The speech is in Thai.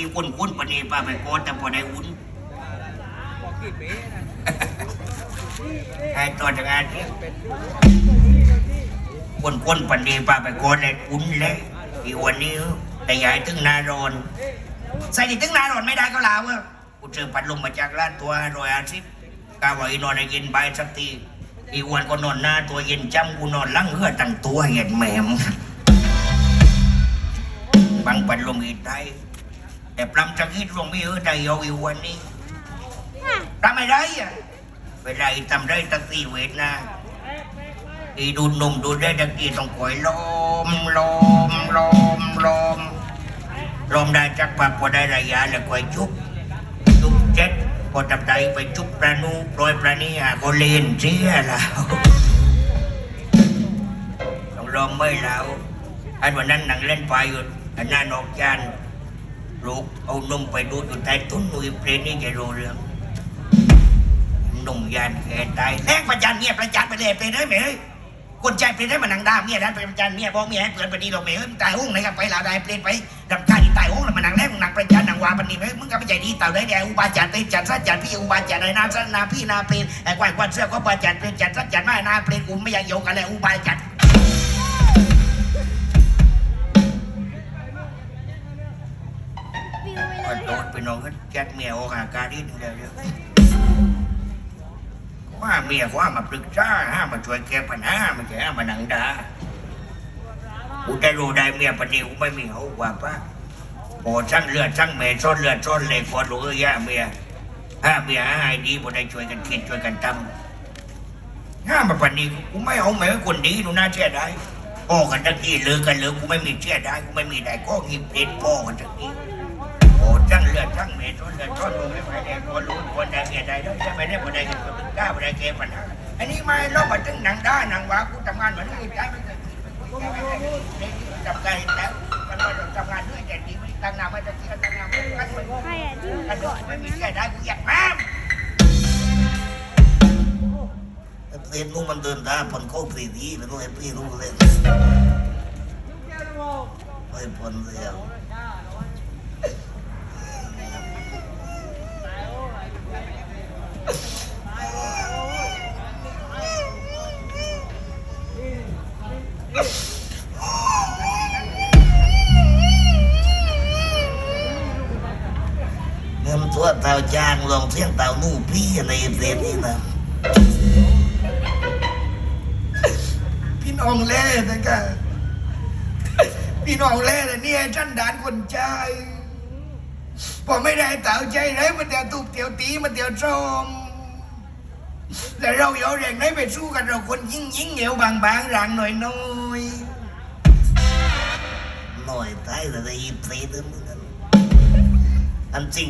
มีคนคุ้นปนีป้าไปโกนแต่พอได้อุ่นบอกกี่ปีนะไอ้ตัวจังงานเนี่ยคนคุ้นปนีป้าไปโกนเลยอุ่นเลยอีวันนี้แต่ยายถึงนารอนใส่ดิถึงนารอนไม่ได้ก็ลาวะกูเจอพัดลมมาจากร้านตัวรอยอาทิตย์กาว่าอีนอนได้ยินใบสักทีอีวันก็นอนหน้าตัวเย็นจำกูนอนลังเหือตั้งตัวเห็นแหมมบังพัดลมอีไทย แต่ปลำจะคิดลงไม่เออได้เอาอีวันนี้ทำไม่ได้อะเวลาอีทำได้ตักตีเวทนะอีดูดนมดูดได้ตักตีต้องคอยลมลมลมลมลมได้จักปักพอได้ระยะแล้วคอยจุบจุบเจ็ดพอจับได้ไปจุบปลานูโปรยปลานี่อะก็เล่นเสียแล้วต้องลมไม่แล้วไอ้วันนั้นนั่งเล่นไปอยู่อันนั้นออกจาน ลูกเอานมไปดูดอยู่ใต้ต้นนุยเพลนี่จะรู้เรื่องหนุ่มยานแก่ตายแรงประจันเนี่ยประจันไปเลยไปเลยไหมเฮ้ยคนใจเป็นได้มานังดามเนี่ยนั้นเป็นประจันเนี่ยบอกเมียให้เปิดปนีเราไหมเฮ้ยมึงตายห้องไหนกันไปลาวได้เปลี่ยนไปดำกาที่ตายห้องแล้วมานังแรกมึงนังประจันนังวาปนีไหมมึงก็ไปใจดีเต่าได้แดงอุบาจันเป็นจันสัจจันพี่อุบาจันในนาสันนาพี่นาเป็นไอ้ควายควันเสื้อก็ปาจันเป็นจันสัจจันไม่นาเป็นกูไม่อยากโยกกันเลยอุบาจัน ไปน้องก็แจ็คเมียโอกาการที่นึงแล้วเดียวว่าเมียว่ามาปรึกษาห้ามาช่วยแก้ปัญหาไม่ใช่ห้ามาหนังดากูได้รู้ได้เมียปฏิกูไม่มีเขาว่าปะโอ้ช่างเลือดช่างเมซ่อนเลือดซ่อนเหล็กพอรู้เอ้ยาเมียห้าเมียให้ดีบ่ได้ช่วยกันคิดช่วยกันทำห้ามาปฏิกูไม่เอาแม้คนดีหนูน่าเชื่อได้พ่อกันตะกี้เลือกันเลยกูไม่มีเชื่อได้กูไม่มีได้ก็หิบเด็ดพ่อกันตะกี้ โอ้ช่างเลือดช่างเมทนเลือดทนดูไม่ไหวแดงคนรู้คนใดเกียใดด้วยจะไปได้คนใดกันคนกล้าคนใดเกปัญหาอันนี้ไม่ลบมาถึงหนังได้หนังว่ากูทำงานเหมือนอื่นได้ไม่เคยคิดไม่เคยแก้ไม่เคยคิดทำงานแล้วมันว่าทำงานด้วยแต่ดีไม่ตั้งนานไม่ตั้งที่ตั้งนาไม่ตั้งไม่กันไม่มีแค่ได้กูอยากมาเรียนรู้มันเดินได้ผลโคตรดีแล้วก็เห็นพี่รู้เลยไม่ผลเรียว เงินตัวเต่าจางลองเสียงเต่านู่พี่ในเซนนี่นะพี่น้องเล่นะกะพี่น้องเล่นะเนี่ยฉันดานคนใจพอไม่ได้เต่าใจไหนมันเดียวตุบเดียวตีมันเดียวจมแต่เราเอาแรงไหนไปสู้กันเราคนยิ่งยิ่งเหนียวบางบางๆร่างหน่อยน้อยหน่อยตายแต่ได้ยินเสียงนั้นอันจริง